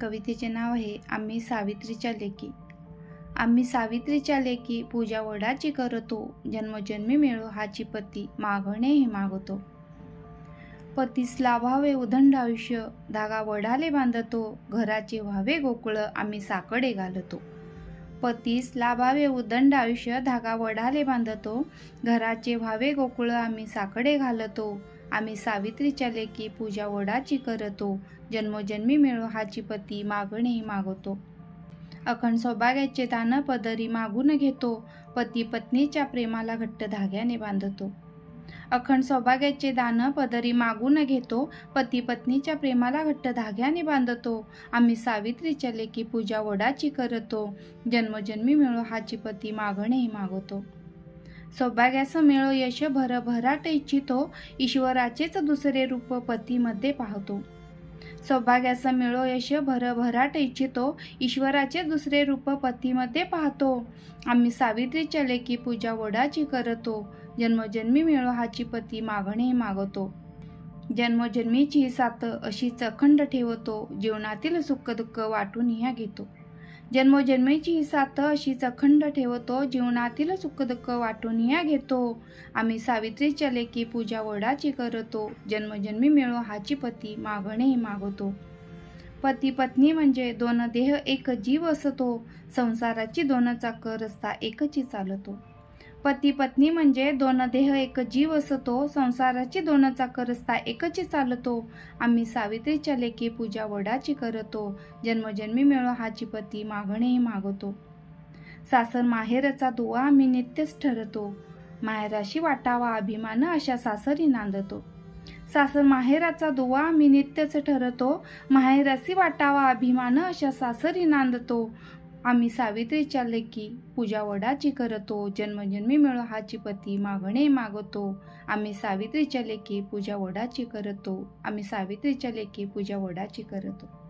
कवितेचे नाव आहे आम्ही सावित्रीच्या लेकी. आम्ही सावित्रीच्या लेकी पूजा वडाची करतो जन्मजन्मी मिळो हाची पती मागणेही मागतो. पतीस लाभावे उदंड आयुष्य धागा वडाले बांधतो घराचे व्हावे गोकुळ आम्ही साकडे घालतो. पतीस लाभावे उदंड आयुष्य धागा वडाले बांधतो घराचे व्हावे गोकुळ आम्ही साकडे घालतो आम्ही सावित्रीच्या लेकी पूजा वडाची करतो. जन्मोजन्मी मिळो हाची पती मागणेही मागवतो. अखंड सौभाग्याचे दान पदरी मागून घेतो. पती पत्नीच्या प्रेमाला घट्ट धाग्याने बांधतो. अखंड सौभाग्याचे दान पदरी मागून घेतो. पती पत्नीच्या प्रेमाला घट्ट धाग्याने बांधतो. आम्ही सावित्रीच्या लेकी पूजा वडाची करतो. जन्मजन्मी मिळो हाची पती मागणेही मागवतो. सौभाग्याचं मिळो यश भर भराट इच्छितो ईश्वराचेच दुसरे रूप पतीमध्ये पाहतो. सौभाग्याचं मिळो यश भर भराट इच्छितो ईश्वराचे दुसरे रूप पतीमध्ये पाहतो. आम्ही सावित्रीच्या लेखी पूजा वडाची करतो. जन्मजन्मी मिळो हाची पती मागणे मागतो. जन्मजन्मीची साथ अशीच अखंड ठेवतो. जीवनातील सुख दुःख वाटून ह्या घेतो. जन्मोजन्मीची ही साथ अशीच अखंड ठेवतो जीवनातील सुखदुःख वाटून ह्या घेतो. आम्ही सावित्रीच्या लेखी पूजा वडाची करतो. जन्मजन्मी मिळो हाची पती मागणेही मागतो. पती पत्नी म्हणजे दोन देह एक जीव असतो. संसाराची दोन चाक रस्ता एकची चालतो. पती पत्नी म्हणजे दोन देह एक जीव असतो संसाराची दोन चाक रस्ता एकची चालतो. आम्ही सावित्रीच्या लेखी पूजा वडाची करतो जन्मजन्मी मिळो हाची पती मागणेही मागतो. सासर माहेरचा दुवा आम्ही नित्यच ठरतो. माहेराशी वाटावा अभिमान अशा सासरी नांदतो. सासर माहेराचा दुवा आम्ही नित्यच ठरतो. माहेराशी वाटावा अभिमान अशा सासरी नांदतो. आम्ही सावित्रीच्या लेकी पूजा वडाची करतो जन्मजन्मी मिळो हाची पती मागणे मागतो. आम्ही सावित्रीच्या लेकी पूजा वडाची करतो? आम्ही सावित्रीच्या लेकी पूजा वडाची करतो.